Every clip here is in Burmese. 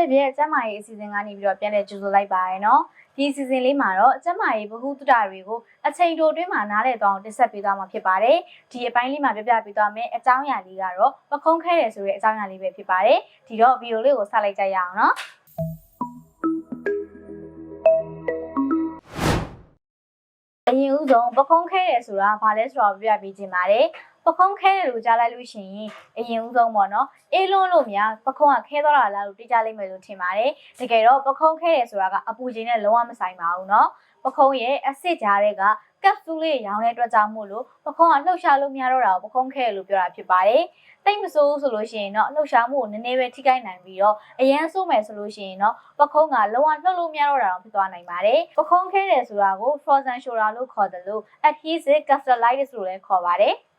တစ်ပြည့်ကျမရေးအစီအစဉ်ကနေပြီးတော့ပြန်လည်ကြိုဆိုလိုက်ပါရနော်ဒီအစီအစဉ်လေးမှာတော့ကျမရေးဘ ഹു တုဒတွေကိုအချိန်တိုအတွင်းမှာနားလည်သွားအောင်တင်ဆက်ပေးသွားမှာဖြစ်ပါတယ်ဒီအပိုင်းလေးမှာပြပြပေးသွားမယ်အကြောင်းအရာလေးကတော့ပခုံးခဲတယ်ဆိုတဲ့အကြောင်းအရာလေးပဲဖြစ်ပါတယ်ဒီတော့ဗီဒီယိုလေးကိုဆက်လိုက်ကြရအောင်နော်အရင်ဦးဆုံးပခုံးခဲတယ်ဆိုတာဘာလဲဆိုတော့ပြပြပေးခြင်းပါတယ် ပခုံးခဲတယ်လို့ကြားလိုက်လို့ရှိရင်အရင်ဦးဆုံးပေါ့နော်အေးလွန်းလို့များပခုံးကခဲသွားတာလားလို့တွေးကြလိမ့်မယ်လို့ထင်ပါတယ်တကယ်တော့ပခုံးခဲတယ်ဆိုတာကအပူချိန်နဲ့လုံးဝမဆိုင်ပါဘူးနော်ပခုံးရဲ့အဆစ်ကြားတဲ့ကကပ်ဆူးလေးရောင်းတဲ့အတွက်ကြောင့်မို့လို့ပခုံးကလှုပ်ရှားလို့မရတော့တာကိုပခုံးခဲလို့ပြောတာဖြစ်ပါတယ်။တိတ်မဆိုးဆိုလို့ရှိရင်တော့လှုပ်ရှားမှုကိုနည်းနည်းပဲထိခိုက်နိုင်ပြီးတော့အရန်ဆိုးမယ်ဆိုလို့ရှိရင်တော့ပခုံးကလုံးဝလှုပ်လို့မရတော့တာတော့ဖြစ်သွားနိုင်ပါတယ်။ပခုံးခဲတယ်ဆိုတာကို frozen shoulder လို့ခေါ်တယ်လို့ adhesive capsulitis လို့လည်းခေါ်ပါတယ်။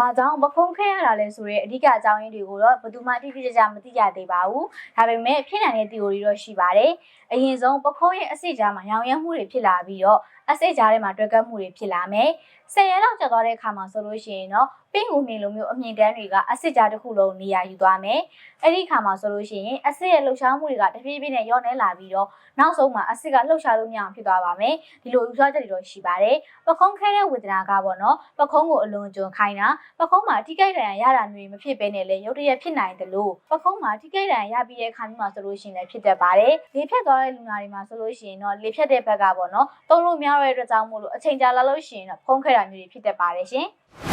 ဘာကြောင့်ပခုံးခဲရတာလဲဆိုရဲအဓိကအကြောင်းရင်းတွေကိုတော့ဘယ်သူမှတိတိကျကျမသိကြသေးပါဘူး။ဒါပေမဲ့ဖြစ်နိုင်တဲ့ theory တော့ရှိပါတယ်။အရင်ဆုံးပခုံးရဲ့အဆစ်ကြားမှာရောင်ရမ်းမှုတွေဖြစ်လာပြီးတော့အဆစ်ကြားထဲမှာတွဲကပ်မှုတွေဖြစ်လာမယ်။ဆယ်ရက်လောက်ကြာသွားတဲ့အခါမှာဆိုလို့ရှိရင်တော့ပင့်ကူမြင်လိုမျိုးအမြင့်တန်းတွေကအဆစ်ကြားတစ်ခုလုံးနေရာယူသွားမယ်။အဲ့ဒီအခါမှာဆိုလို့ရှိရင်အဆစ်ရဲ့လှုပ်ရှားမှုတွေကတဖြည်းဖြည်းနဲ့ညော့နေလာပြီးတော့နောက်ဆုံးမှာအဆစ်ကလှုပ်ရှားလို့မရအောင်ဖြစ်သွားပါမယ်။ဒီလိုယူဆချက်တွေတော့ရှိပါတယ်။ပခုံးခဲတဲ့ဝေဒနာကပေါ့နော်။ပခုံးကိုအလွန်ကျွံခိုင်းတာပခုံးမှာထိခိုက်ဒဏ်ရာရတာမျိုးမဖြစ်ဘဲနဲ့လေရုတ်တရက်ဖြစ်နိုင်တယ်လို့ပခုံးမှာထိခိုက်ဒဏ်ရာရပြီးတဲ့အခါမျိုးမှာဆိုလို့ရှိရင်လည်းဖြစ်တတ်ပါတယ်။လေဖြတ်သွားတဲ့လူနာတွေမှာဆိုလို့ရှိရင်တော့လေဖြတ်တဲ့ဘက်ကပေါ့နော်။သုံးလို့မရတဲ့အတွက်ကြောင့်မို့လို့အချိန်ကြာလာလို့ရှိရင်တော့ဖုံးခဲတာမျိုးတွေဖြစ်တတ်ပါတယ်ရှင်။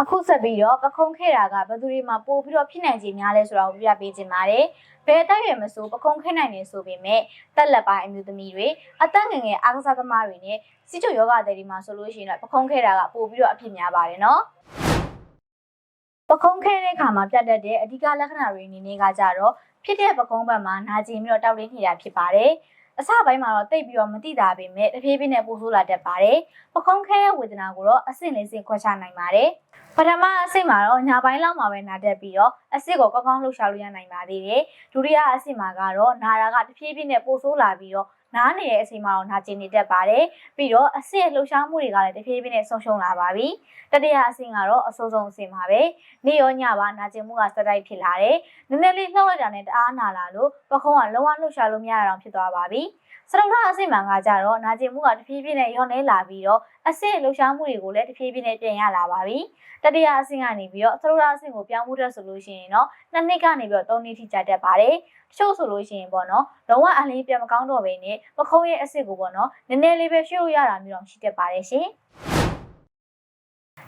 အခုဆက်ပြီးတော့ပခုံးခဲတာကဘယ်သူတွေမှာပို့ပြီးတော့ဖြစ်နိုင်ခြင်းများလဲဆိုတာကိုပြပြပေးခြင်းပါတယ်။ဘယ်တိုက်ရွယ်မဆိုပခုံးခဲနိုင်နေဆိုပေမဲ့တက်လက်ပိုင်းအမျိုးသမီးတွေအသက်ငယ်ငယ်အားကစားသမားတွေနဲ့စီချိုယောဂတဲ့တွေမှာဆိုလို့ရှိရင်တော့ပခုံးခဲတာကပို့ပြီးတော့အဖြစ်များပါတယ်နော်။ပခုံးခဲတဲ့အခါမှာပြတ်တတ်တဲ့အဓိကလက္ခဏာတွေအနေနဲ့ကကြတော့ဖြစ်တဲ့ပခုံးဘက်မှာနာကျင်ပြီးတော့တောက်တင်းနေတာဖြစ်ပါတယ်။ အစပိုင်းမှာတော့တိတ်ပြီးတော့မတိတာပေမဲ့တဖြည်းဖြည်းနဲ့ပိုဆိုးလာတတ်ပါတယ်။ပခုံးခဲရဲ့ဝေဒနာကိုတော့အဆင့်လေးဆင့်ခွဲခြားနိုင်ပါတယ်။ပထမအဆင့်မှာတော့ညာပိုင်းလောက်မှာပဲနာတက်ပြီးတော့အဆင့်ကိုကောင်းကောင်းလှုပ်ရှားလို့ရနိုင်ပါသေးတယ်။ဒုတိယအဆင့်မှာကတော့နာတာကတဖြည်းဖြည်းနဲ့ပိုဆိုးလာပြီးတော့ နားနေတဲ့အချိန်မှာတော့နာကျင်နေတတ်ပါတယ်။ပြီးတော့အဆင့်လှုပ်ရှားမှုတွေကလည်းတဖြည်းဖြည်းနဲ့ဆုံးရှုံးလာပါပြီ။တတိယအဆင့်ကတော့အဆိုးဆုံးအဆင့်ပါပဲ။နေ့ရောညပါနာကျင်မှုကစတိုက်ဖြစ်လာတယ်။နည်းနည်းလေးလှုပ်လိုက်တာနဲ့တအားနာလာလို့ပခုံးကလုံးဝလှုပ်ရှားလို့မရတော့ဖြစ်သွားပါပြီ။စရုပ်ထအဆင့်မှာကကြတော့နာကျင်မှုကတဖြည်းဖြည်းနဲ့ရောနေလာပြီးတော့အဆင့်လှုပ်ရှားမှုတွေကိုလည်းတဖြည်းဖြည်းနဲ့ပြင်ရလာပါပြီ။တတိယအဆင့်ကနေပြီးတော့သရုပ်ထအဆင့်ကိုပြောင်းမှုတက်ဆိုလို့ရှိရင်တော့နှစ်နှစ်ကနေပြီးတော့သုံးနှစ်ထိကြာတတ်ပါတယ်။တချို့ဆိုလို့ရှိရင်ပေါ့နော်လုံးဝအလင်းပြန်မကောင်းတော့ဘဲနဲ့ပခုံးရဲ့အဆင့်ကိုပေါ့နော်နည်းနည်းလေးပဲရှုပ်လို့ရတာမျိုးတော့ရှိတတ်ပါတယ်ရှင်။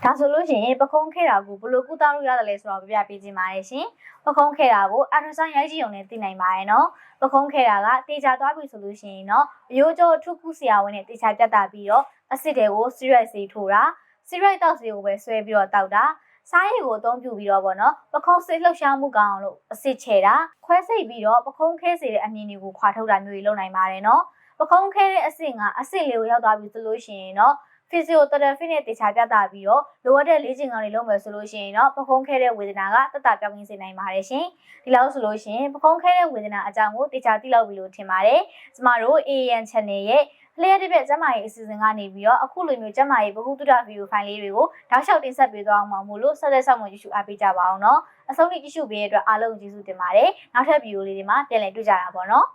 ဒါဆိုလို့ရှိရင်ပခုံးခဲတာကိုဘယ်လိုကုသလို့ရတယ်လဲဆိုတော့ပြပြပေးခြင်းပါတယ်ရှင်။ပခုံးခဲတာကိုအထဆန်ရိုက်ကြည့်ုံနဲ့သိနိုင်ပါရဲ့နော်။ပခုံးခဲတာကတေချာသွားပြီဆိုလို့ရှိရင်တော့အယိုးကျော်ထုခုဆရာဝန်နဲ့တေချာပြတ်တာပြီးတော့အစ်စ်တွေကိုစီရိုက်စီထိုးတာစီရိုက်တောက်စီကိုပဲဆွဲပြီးတော့တောက်တာ စားရည်ကိုအသုံးပြုပြီးတော့ဗောနော်ပခုံးစိတ်လှုပ်ရှားမှုကောင်းအောင်လို့အစ်စ်ချဲတာခွဲစိတ်ပြီးတော့ပခုံးခဲစေတဲ့အမြင်တွေကိုခွာထုတ်တာမျိုးတွေလုပ်နိုင်ပါတယ်နော်ပခုံးခဲတဲ့အဆင့်ကအဆင့်လေးကိုရောက်သွားပြီဆိုလို့ရှိရင်တော့ physiotherapy နဲ့တေချာပြသပြီးတော့လိုအပ်တဲ့လေ့ကျင့်ခန်းတွေလုပ်မယ်ဆိုလို့ရှိရင်တော့ပခုံးခဲတဲ့ဝေဒနာကတက်တာပြောင်းရင်းစေနိုင်ပါတယ်ရှင်ဒီလောက်ဆိုလို့ရှိရင်ပခုံးခဲတဲ့ဝေဒနာအကြောင်းကိုတေချာသိလောက်ပြီလို့ထင်ပါတယ်ကျမတို့ AN channel ရဲ့လျှက်တစ်ပြက်ကျမရဲ့အစီအစဉ်ကနေပြီးတော့အခုလိုမျိုးကျမရဲ့ဘ ഹു တုဒဗီဒီယိုဖိုင်လေးတွေကိုတောက်လျှောက်တင်ဆက်ပေးသွားအောင်ပါမို့လို့ဆက်လက်ဆောင်ဝင်ကြည့်ရှုအားပေးကြပါအောင်နော်အဆုံးထိကြည့်ရှုပေးတဲ့အတွက်အားလုံးကျေးဇူးတင်ပါတယ်နောက်ထပ်ဗီဒီယိုလေးတွေမှာပြန်လည်တွေ့ကြတာပေါ့နော်